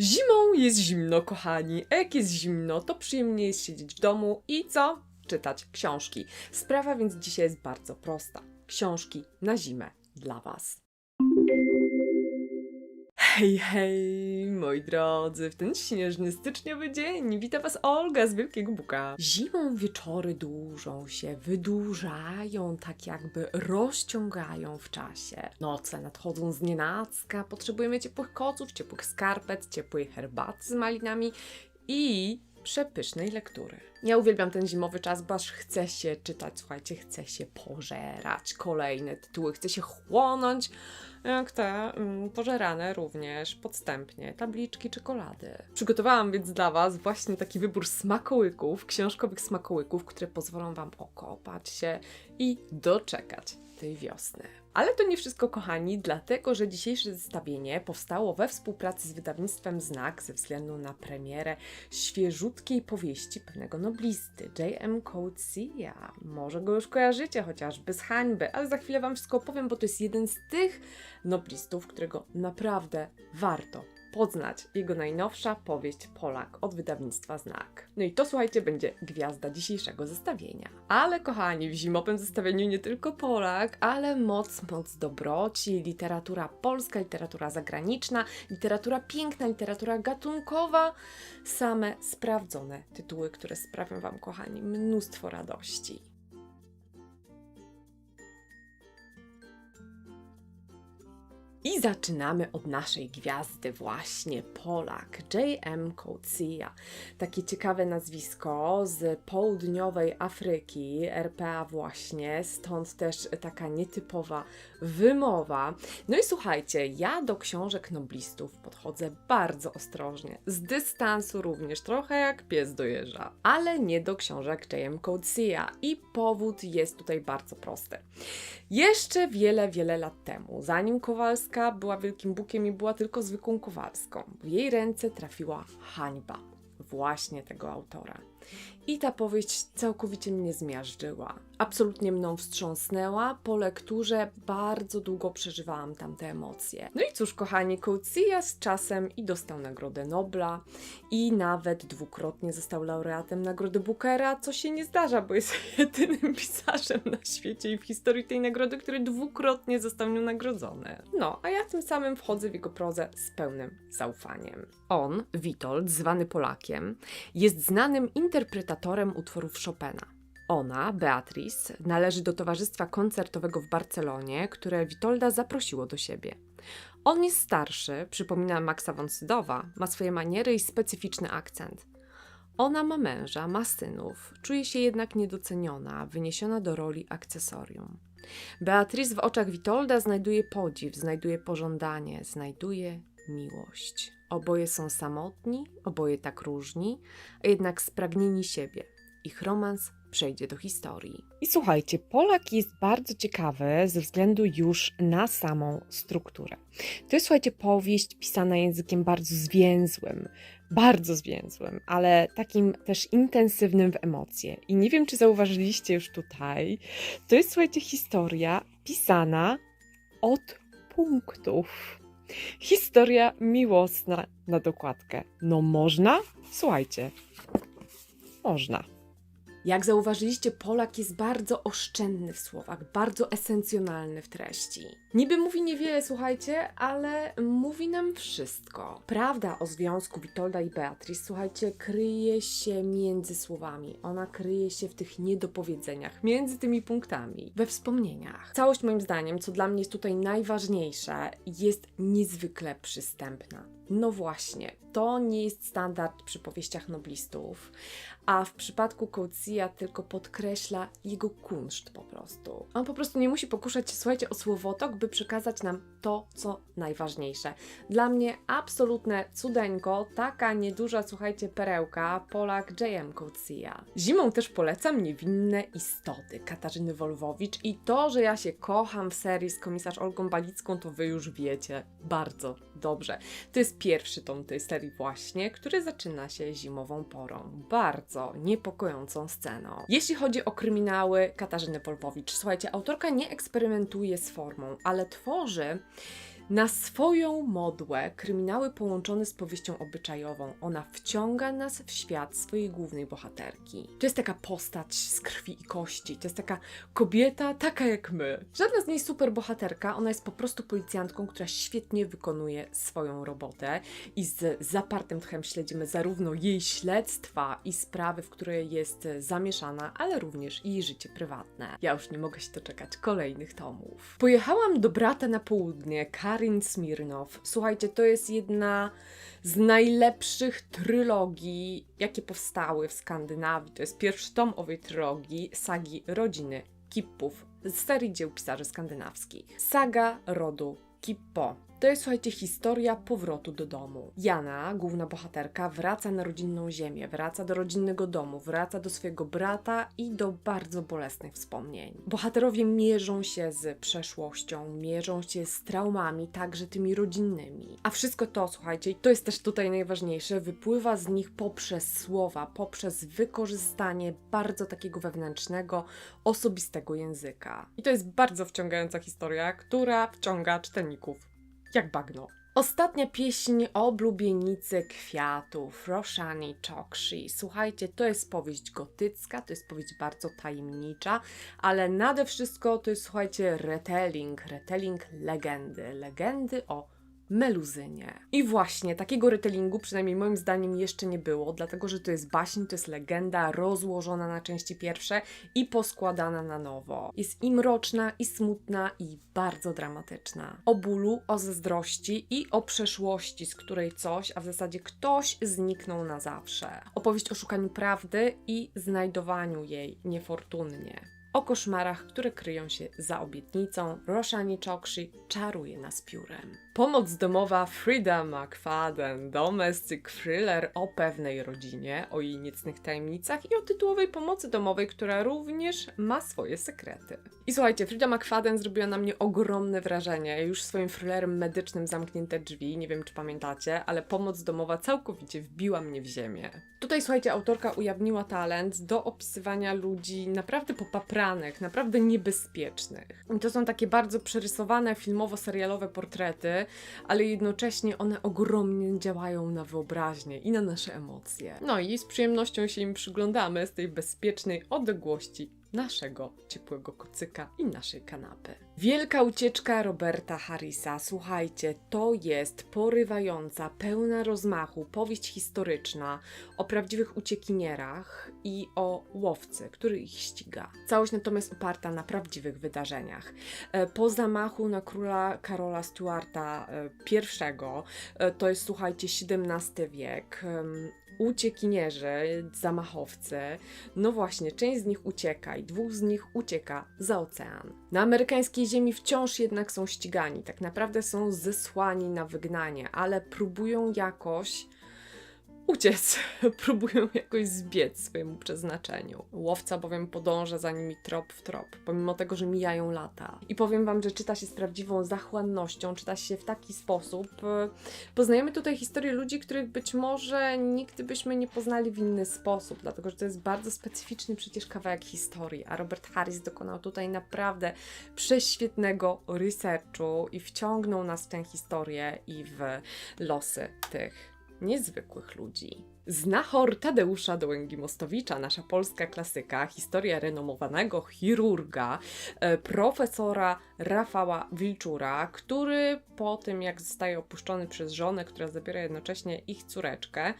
Zimą jest zimno, kochani. Jak jest zimno, to przyjemnie jest siedzieć w domu i co? Czytać książki. Sprawa więc dzisiaj jest bardzo prosta. Książki na zimę dla Was. Hej, hej, moi drodzy, w ten śnieżny styczniowy dzień wita Was Olga z Wielkiego Buka. Zimą wieczory dłużą się, wydłużają, tak jakby rozciągają w czasie. Noce nadchodzą z nienacka, potrzebujemy ciepłych koców, ciepłych skarpet, ciepłej herbaty z malinami i przepysznej lektury. Ja uwielbiam ten zimowy czas, bo aż chce się czytać, słuchajcie, chce się pożerać kolejne tytuły, chce się chłonąć, jak te mm, pożerane również podstępnie tabliczki czekolady. Przygotowałam więc dla Was właśnie taki wybór smakołyków, książkowych smakołyków, które pozwolą Wam okopać się i doczekać tej wiosny. Ale to nie wszystko, kochani, dlatego że dzisiejsze zestawienie powstało we współpracy z wydawnictwem Znak ze względu na premierę świeżutkiej powieści pewnego noblisty, J.M. Coetzee. Może go już kojarzycie, chociażby z hańby, ale za chwilę Wam wszystko opowiem, bo to jest jeden z tych noblistów, którego naprawdę warto poznać. Jego najnowsza powieść Polak od wydawnictwa Znak. No i to słuchajcie, będzie gwiazda dzisiejszego zestawienia. Ale kochani, w zimowym zestawieniu nie tylko Polak, ale moc, moc dobroci, literatura polska, literatura zagraniczna, literatura piękna, literatura gatunkowa. Same sprawdzone tytuły, które sprawią Wam, kochani, mnóstwo radości. I zaczynamy od naszej gwiazdy, właśnie Polak, J.M. Coetzee. Takie ciekawe nazwisko z południowej Afryki, RPA właśnie, stąd też taka nietypowa wymowa. No i słuchajcie, ja do książek noblistów podchodzę bardzo ostrożnie, z dystansu również, trochę jak pies do jeża, ale nie do książek J.M. Coetzee. I powód jest tutaj bardzo prosty. Jeszcze wiele, wiele lat temu, zanim Kowalska była Wielkim Bukiem i była tylko zwykłą Kowalską, w jej ręce trafiła hańba właśnie tego autora. I ta powieść całkowicie mnie zmiażdżyła. Absolutnie mną wstrząsnęła. Po lekturze bardzo długo przeżywałam tamte emocje. No i cóż, kochani, Coetzee z czasem i dostał Nagrodę Nobla i nawet dwukrotnie został laureatem Nagrody Bookera, co się nie zdarza, bo jest jedynym pisarzem na świecie i w historii tej nagrody, który dwukrotnie został nią nagrodzony. No, a ja tym samym wchodzę w jego prozę z pełnym zaufaniem. On, Witold, zwany Polakiem, jest znanym interpretatorem utworów Chopina. Ona, Beatrice, należy do towarzystwa koncertowego w Barcelonie, które Witolda zaprosiło do siebie. On jest starszy, przypomina Maxa von Sydowa, ma swoje maniery i specyficzny akcent. Ona ma męża, ma synów, czuje się jednak niedoceniona, wyniesiona do roli akcesorium. Beatrice w oczach Witolda znajduje podziw, znajduje pożądanie, znajduje miłość. Oboje są samotni, oboje tak różni, a jednak spragnieni siebie. Ich romans przejdzie do historii. I słuchajcie, Polak jest bardzo ciekawy ze względu już na samą strukturę. To jest, słuchajcie, powieść pisana językiem bardzo zwięzłym, bardzo zwięzłym, ale takim też intensywnym w emocje. I nie wiem, czy zauważyliście już tutaj, to jest, słuchajcie, historia pisana od punktów. Historia miłosna na dokładkę. No można? Słuchajcie, można. Jak zauważyliście, Polak jest bardzo oszczędny w słowach, bardzo esencjonalny w treści. Niby mówi niewiele, słuchajcie, ale mówi nam wszystko. Prawda o związku Witolda i Beatrice, słuchajcie, kryje się między słowami. Ona kryje się w tych niedopowiedzeniach, między tymi punktami, we wspomnieniach. Całość, moim zdaniem, co dla mnie jest tutaj najważniejsze, jest niezwykle przystępna. No właśnie, to nie jest standard przy powieściach noblistów, a w przypadku Coetzee tylko podkreśla jego kunszt po prostu. On po prostu nie musi pokuszać się, słuchajcie, o słowotok, by przekazać nam to, co najważniejsze. Dla mnie absolutne cudeńko, taka nieduża, słuchajcie, perełka, Polak J.M. Coetzee. Zimą też polecam Niewinne Istoty Katarzyny Wolwowicz i to, że ja się kocham w serii z komisarz Olgą Balicką, to wy już wiecie bardzo dobrze. To jest pierwszy tom tej serii właśnie, który zaczyna się zimową porą. Bardzo niepokojącą sceną. Jeśli chodzi o kryminały Katarzyny Wolfowicz, słuchajcie, autorka nie eksperymentuje z formą, ale tworzy Na swoją modłę kryminały połączone z powieścią obyczajową. Ona wciąga nas w świat swojej głównej bohaterki. To jest taka postać z krwi i kości. To jest taka kobieta, taka jak my. Żadna z niej super bohaterka, ona jest po prostu policjantką, która świetnie wykonuje swoją robotę i z zapartym tchem śledzimy zarówno jej śledztwa i sprawy, w które jest zamieszana, ale również jej życie prywatne. Ja już nie mogę się doczekać kolejnych tomów. Pojechałam do brata na południe, Karin Smirnow. Słuchajcie, to jest jedna z najlepszych trylogii, jakie powstały w Skandynawii. To jest pierwszy tom owej trylogii, sagi rodziny Kippów z serii dzieł pisarzy skandynawskich. Saga rodu Kippo. To jest, słuchajcie, historia powrotu do domu. Jana, główna bohaterka, wraca na rodzinną ziemię, wraca do rodzinnego domu, wraca do swojego brata i do bardzo bolesnych wspomnień. Bohaterowie mierzą się z przeszłością, mierzą się z traumami, także tymi rodzinnymi. A wszystko to, słuchajcie, to jest też tutaj najważniejsze, wypływa z nich poprzez słowa, poprzez wykorzystanie bardzo takiego wewnętrznego, osobistego języka. I to jest bardzo wciągająca historia, która wciąga czytelników jak bagno. Ostatnia pieśń o blubienicy kwiatów, Roshani Chokshi. Słuchajcie, to jest powieść gotycka, to jest powieść bardzo tajemnicza, ale nade wszystko to jest, słuchajcie, retelling, retelling legendy, legendy o Meluzynie. I właśnie takiego retellingu, przynajmniej moim zdaniem, jeszcze nie było, dlatego że to jest baśń, to jest legenda rozłożona na części pierwsze i poskładana na nowo. Jest i mroczna, i smutna, i bardzo dramatyczna. O bólu, o zazdrości i o przeszłości, z której coś, a w zasadzie ktoś zniknął na zawsze. Opowieść o szukaniu prawdy i znajdowaniu jej niefortunnie o koszmarach, które kryją się za obietnicą, Roshani Chokshi czaruje nas piórem. Pomoc domowa Frida McFadden, domestic thriller o pewnej rodzinie, o jej niecnych tajemnicach i o tytułowej pomocy domowej, która również ma swoje sekrety. I słuchajcie, Frida McFadden zrobiła na mnie ogromne wrażenie. Już swoim thrillerem medycznym Zamknięte drzwi, nie wiem czy pamiętacie, ale pomoc domowa całkowicie wbiła mnie w ziemię. Tutaj słuchajcie, autorka ujawniła talent do opisywania ludzi naprawdę popapranych, naprawdę niebezpiecznych. I to są takie bardzo przerysowane filmowo-serialowe portrety, ale jednocześnie one ogromnie działają na wyobraźnię i na nasze emocje. No i z przyjemnością się im przyglądamy z tej bezpiecznej odległości naszego ciepłego kocyka i naszej kanapy. Wielka ucieczka Roberta Harrisa. Słuchajcie, to jest porywająca, pełna rozmachu powieść historyczna o prawdziwych uciekinierach i o łowcy, który ich ściga. Całość natomiast oparta na prawdziwych wydarzeniach. E, Po zamachu na króla Karola Stuarta e, I, e, to jest słuchajcie XVII wiek, uciekinierzy, zamachowcy, no właśnie, część z nich ucieka i dwóch z nich ucieka za ocean. Na amerykańskiej ziemi wciąż jednak są ścigani, tak naprawdę są zesłani na wygnanie, ale próbują jakoś uciec, próbują jakoś zbiec swojemu przeznaczeniu. Łowca bowiem podąża za nimi trop w trop, pomimo tego, że mijają lata. I powiem wam, że czyta się z prawdziwą zachłannością, czyta się w taki sposób. e, Poznajemy tutaj historię ludzi, których być może nigdy byśmy nie poznali w inny sposób, dlatego że to jest bardzo specyficzny przecież kawałek historii, a Robert Harris dokonał tutaj naprawdę prześwietnego researchu i wciągnął nas w tę historię i w losy tych niezwykłych ludzi. Znachor Tadeusza Dołęgi-Mostowicza, nasza polska klasyka, historia renomowanego chirurga, e, profesora Rafała Wilczura, który po tym, jak zostaje opuszczony przez żonę, która zabiera jednocześnie ich córeczkę,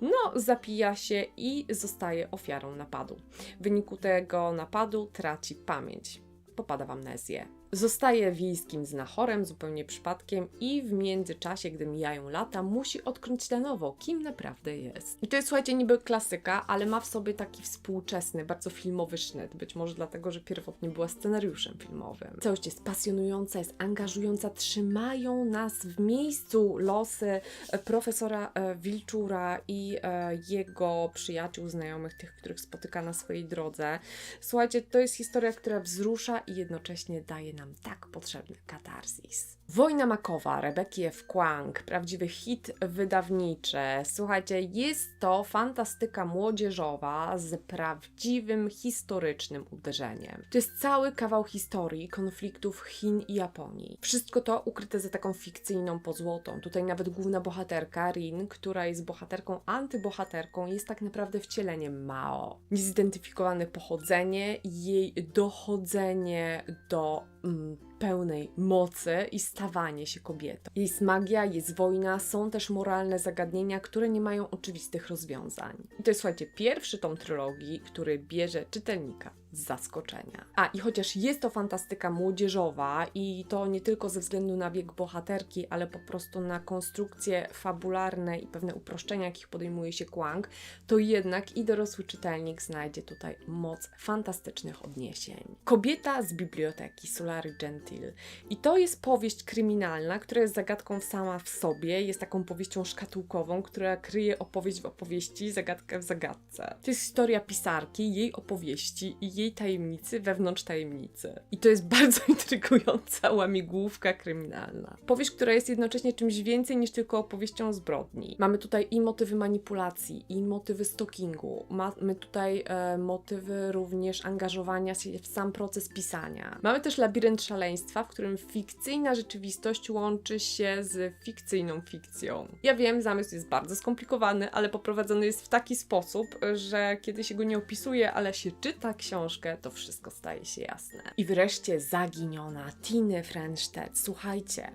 no, zapija się i zostaje ofiarą napadu. W wyniku tego napadu traci pamięć, popada w amnezję. Zostaje wiejskim znachorem zupełnie przypadkiem i w międzyczasie, gdy mijają lata, musi odkryć na nowo, kim naprawdę jest. I to jest, słuchajcie, niby klasyka, ale ma w sobie taki współczesny, bardzo filmowy sznyt. Być może dlatego, że pierwotnie była scenariuszem filmowym. Całość jest pasjonująca, jest angażująca, trzymają nas w miejscu losy e, profesora e, Wilczura i e, jego przyjaciół, znajomych, tych, których spotyka na swojej drodze. Słuchajcie, to jest historia, która wzrusza i jednocześnie daje nam tak potrzebny katarzis. Wojna makowa Rebeki F. Kwang, prawdziwy hit wydawniczy. Słuchajcie, jest to fantastyka młodzieżowa z prawdziwym historycznym uderzeniem. To jest cały kawał historii konfliktów Chin i Japonii. Wszystko to ukryte za taką fikcyjną pozłotą. Tutaj nawet główna bohaterka, Rin, która jest bohaterką antybohaterką, jest tak naprawdę wcieleniem Mao. Niezidentyfikowane pochodzenie, jej dochodzenie do mm, pełnej mocy i stawanie się kobietą. Jest magia, jest wojna, są też moralne zagadnienia, które nie mają oczywistych rozwiązań. I to jest, słuchajcie, pierwszy tom trylogii, który bierze czytelnika zaskoczenia. A i chociaż jest to fantastyka młodzieżowa i to nie tylko ze względu na wiek bohaterki, ale po prostu na konstrukcje fabularne i pewne uproszczenia, jakich podejmuje się Kwang, to jednak i dorosły czytelnik znajdzie tutaj moc fantastycznych odniesień. Kobieta z biblioteki Solary Gentil. I to jest powieść kryminalna, która jest zagadką sama w sobie, jest taką powieścią szkatułkową, która kryje opowieść w opowieści, zagadkę w zagadce. To jest historia pisarki, jej opowieści i jej tajemnicy wewnątrz tajemnicy. I to jest bardzo intrygująca łamigłówka kryminalna. Powieść, która jest jednocześnie czymś więcej niż tylko opowieścią zbrodni. Mamy tutaj i motywy manipulacji, i motywy stalkingu. Mamy tutaj e, motywy również angażowania się w sam proces pisania. Mamy też labirynt szaleństwa, w którym fikcyjna rzeczywistość łączy się z fikcyjną fikcją. Ja wiem, zamysł jest bardzo skomplikowany, ale poprowadzony jest w taki sposób, że kiedy się go nie opisuje, ale się czyta książkę, to wszystko staje się jasne. I wreszcie zaginiona Tiny Frenstedt. Słuchajcie.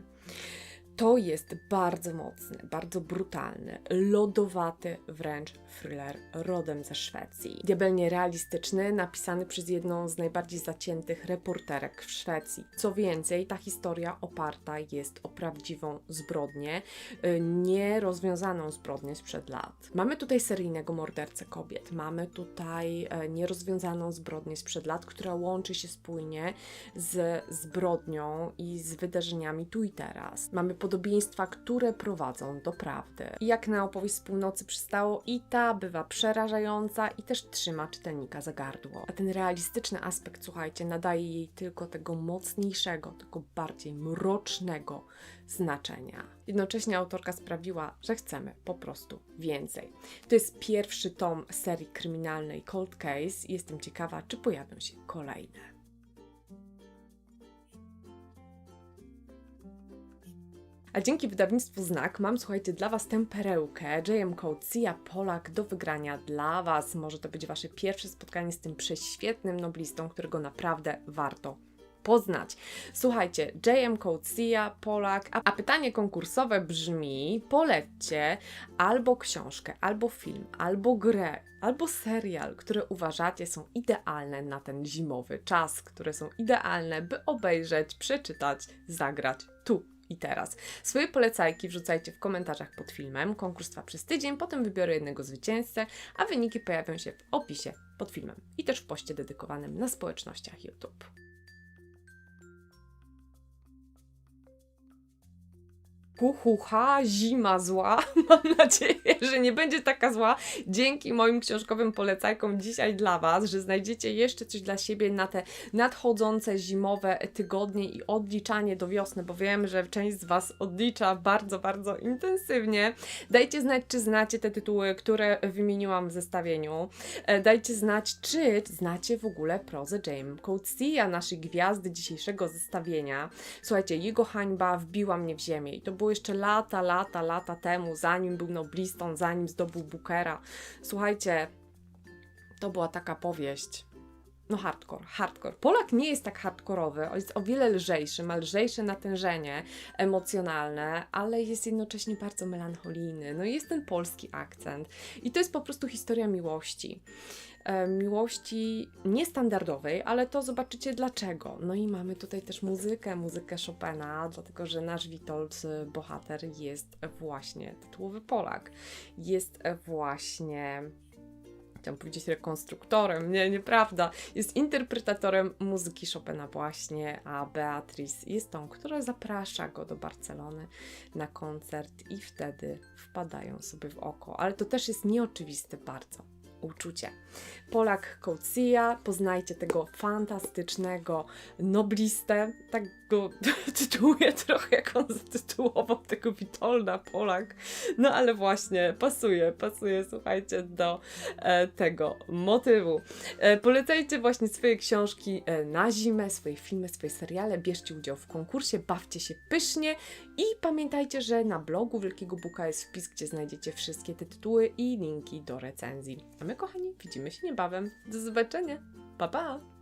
To jest bardzo mocny, bardzo brutalny, lodowaty wręcz thriller rodem ze Szwecji. Diabelnie realistyczny, napisany przez jedną z najbardziej zaciętych reporterek w Szwecji. Co więcej, ta historia oparta jest o prawdziwą zbrodnię, y, nierozwiązaną zbrodnię sprzed lat. Mamy tutaj seryjnego mordercę kobiet, mamy tutaj e, nierozwiązaną zbrodnię sprzed lat, która łączy się spójnie z zbrodnią i z wydarzeniami tu i teraz. Mamy podobieństwa, które prowadzą do prawdy. I jak na opowieść z północy przystało, i ta bywa przerażająca i też trzyma czytelnika za gardło. A ten realistyczny aspekt, słuchajcie, nadaje jej tylko tego mocniejszego, tego bardziej mrocznego znaczenia. Jednocześnie autorka sprawiła, że chcemy po prostu więcej. To jest pierwszy tom serii kryminalnej Cold Case i jestem ciekawa, czy pojawią się kolejne. A dzięki wydawnictwu Znak mam, słuchajcie, dla Was tę perełkę J.M. Coetzee Polak do wygrania dla Was. Może to być Wasze pierwsze spotkanie z tym prześwietnym noblistą, którego naprawdę warto poznać. Słuchajcie, J.M. Coetzee, Polak, a, a pytanie konkursowe brzmi: polećcie albo książkę, albo film, albo grę, albo serial, które uważacie są idealne na ten zimowy czas, które są idealne, by obejrzeć, przeczytać, zagrać tu i teraz. Swoje polecajki wrzucajcie w komentarzach pod filmem. Konkurs trwa przez tydzień, potem wybiorę jednego zwycięzcę, a wyniki pojawią się w opisie pod filmem i też w poście dedykowanym na społecznościach YouTube. Kuchucha, zima zła. Mam nadzieję, że nie będzie taka zła dzięki moim książkowym polecajkom dzisiaj dla Was, że znajdziecie jeszcze coś dla siebie na te nadchodzące zimowe tygodnie i odliczanie do wiosny, bo wiem, że część z Was odlicza bardzo, bardzo intensywnie. Dajcie znać, czy znacie te tytuły, które wymieniłam w zestawieniu. E, Dajcie znać, czy znacie w ogóle prozę James Coatsea, naszej gwiazdy dzisiejszego zestawienia. Słuchajcie, jego hańba wbiła mnie w ziemię i to było jeszcze lata, lata, lata temu, zanim był noblistą, zanim zdobył Bookera. Słuchajcie, to była taka powieść. No hardcore, hardcore. Polak nie jest tak hardkorowy, jest o wiele lżejszy, ma lżejsze natężenie emocjonalne, ale jest jednocześnie bardzo melancholijny. No i jest ten polski akcent. I to jest po prostu historia miłości miłości niestandardowej, ale to zobaczycie dlaczego. No i mamy tutaj też muzykę, muzykę Chopina, dlatego że nasz Witold, y, bohater, jest właśnie tytułowy Polak. Jest właśnie chciałam powiedzieć rekonstruktorem, nie, nieprawda, jest interpretatorem muzyki Chopina właśnie, a Beatrice jest tą, która zaprasza go do Barcelony na koncert i wtedy wpadają sobie w oko. Ale to też jest nieoczywiste bardzo uczucie. Polak Coetzee, poznajcie tego fantastycznego noblistę, tak go tytułuje trochę, jak on zatytułował tego Witolda Polak. No ale właśnie, pasuje, pasuje, słuchajcie, do e, tego motywu. E, polecajcie właśnie swoje książki e, na zimę, swoje filmy, swoje seriale, bierzcie udział w konkursie, bawcie się pysznie i pamiętajcie, że na blogu Wielkiego Buka jest wpis, gdzie znajdziecie wszystkie te tytuły i linki do recenzji. A my, kochani, widzimy się niebawem. Do zobaczenia. Pa, pa!